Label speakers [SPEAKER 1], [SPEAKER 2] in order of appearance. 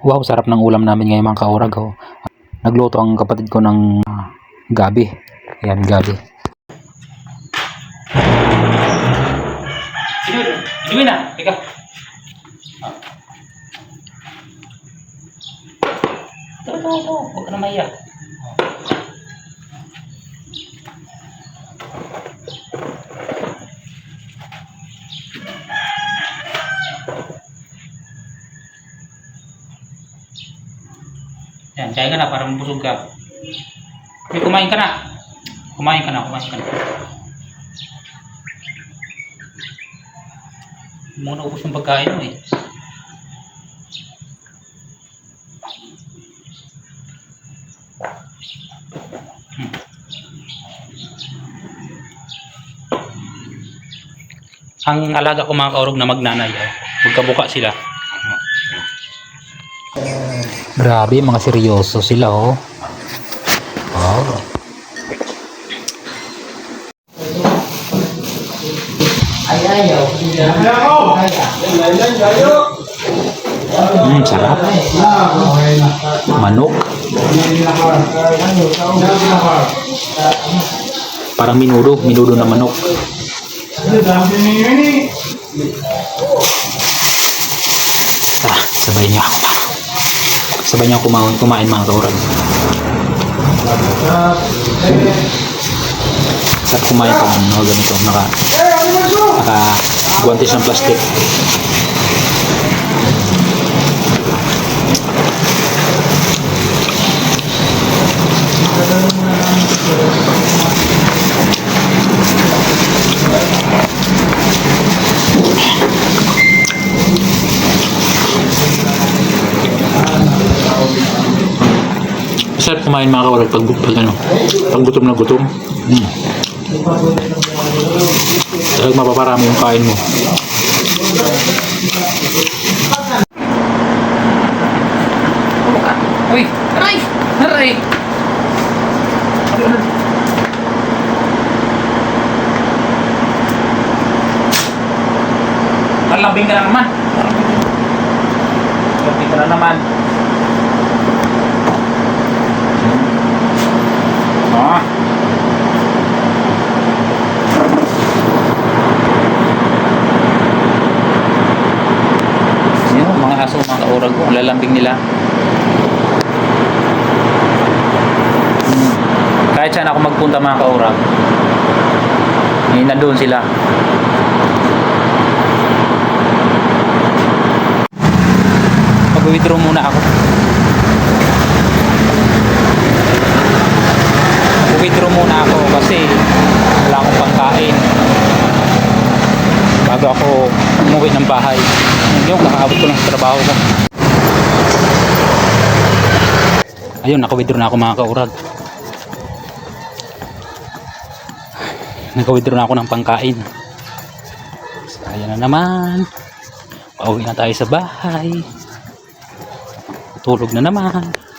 [SPEAKER 1] Wow, sarap ng ulam namin ngayon mga kaurag. Oh. Nagluto ang kapatid ko ng ah, gabi. Ayan, gabi. Inuwi, na. Ika. Ito, ito, ito. Huwag ka na maiya. Yan, kaya ka na, parang busog ka. May kumain ka na. Kumain ka na, kumain ka na. Hindi mo na ubos yung pagkain mo eh. Hmm. Ang alaga ko mga kaurog na magnanay, oh. magkabuka sila. Grabe, mga seryoso sila, oh. Wow. Mm, sarap. Manok. Parang minudo, minudo na manok. Tara, sabay niyo ako. Sabay niyo ako kumain, kumain mga kaurag. Sarap kumain pag mga ganito, naka, naka guwantes ng plastic. Sarap kumain mga kaurag pag, pag ano, pag gutom na gutom. Mm. Talagang mapaparami yung kain mo. Uy! Aray! Aray! Malambing ka na naman. Malambing ka na naman. Ah. Yun, mga aso, mga kaurag ko, ang lalambing nila. Hmm. Kahit saan ako magpunta mga kaurag, eh, nandun sila. Mag-withdraw muna ako. Mag-withdraw muna ako kasi wala akong pangkain. Bago ako umuwi ng bahay. Yung kakaabot ko sa trabaho ko. Ayun, naka-withdraw na ako mga kaurag. Naka-withdraw na ako ng pangkain. Ayan na naman. Pauwi na tayo sa bahay. Tulog na naman.